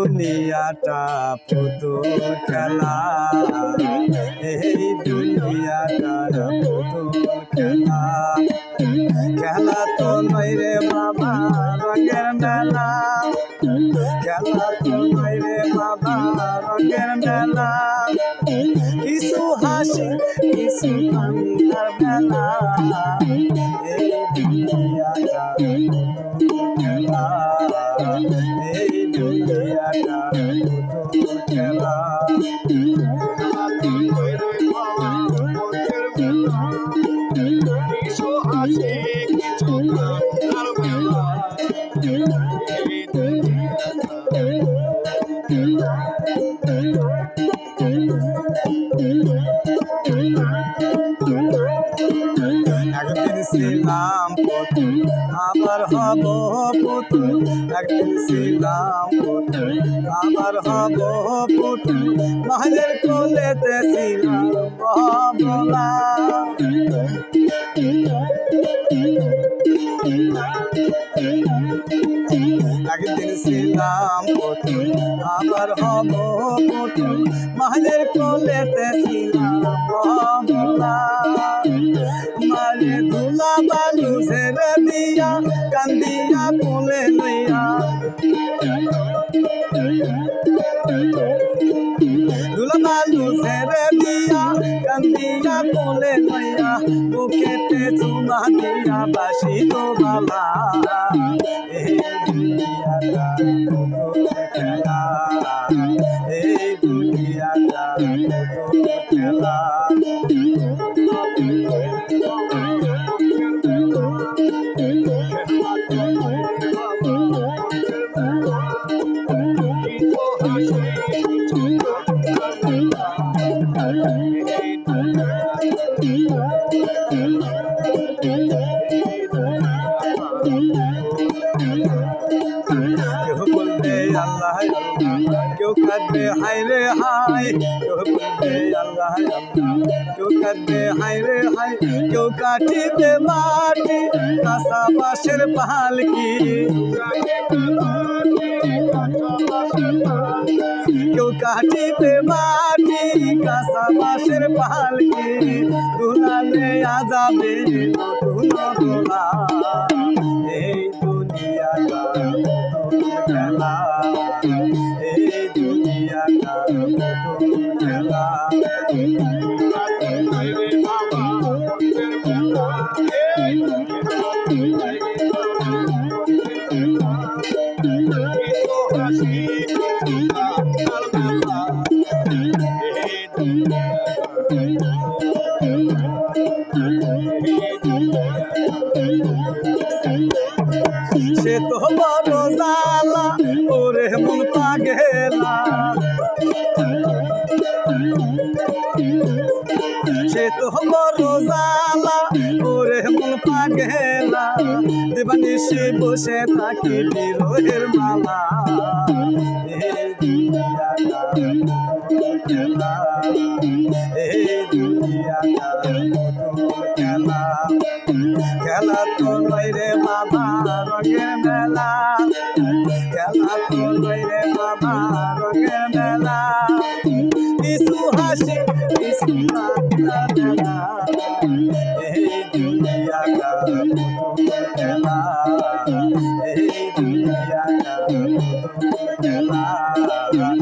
দুনিয়াটা পুতুল খেলা। এই দুনিয়াটা পুতুল খেলা। খেলা তো নয় রে বাবা, রঙের মেলা। খেলা তো নয় রে বাবা, রঙের মেলা। কিছু হাসি, কিছু মেলা। খেলা পুতুল একদিন ছিলাম পুতুল আবার হব পুতুল। কোলেতে ছিলাম পুতুল আবার হব পুতুল মাঝের কোলেতে ছিলাম মারে ধুলা বালু ছেড়ে দিয়া, কান্দিয়া কোলে লইয়া। ধুলা বালু ছেড়ে দিয়া, কান্দিয়া কোলে লইয়া। বুকেতে চুমা দিয়া বাসি তো বালা পুতুল খেলা কেউ কেউ কাঁদবে হাই রে হাই কেউ বলবে আল্লাহ কেউ কাঁদবে হাই রে হাই কেউ কাটিবে মাটি কাঁচা বাঁশের পালকি কেউ কাটিবে মাটি কাঁচা বাঁশের পালকি দুলালে আজাবে নতুন দোলা সে তো বড় লালা ওরে মন পাগেলা। দেবানিসে বসে থাকি বিরোহের মালা। খেলা। তো রে বাবা রঙের মেলা। খেলা তো রে বাবা রঙের মেলা। কিছু হাসি, কিছু মেলা নতুন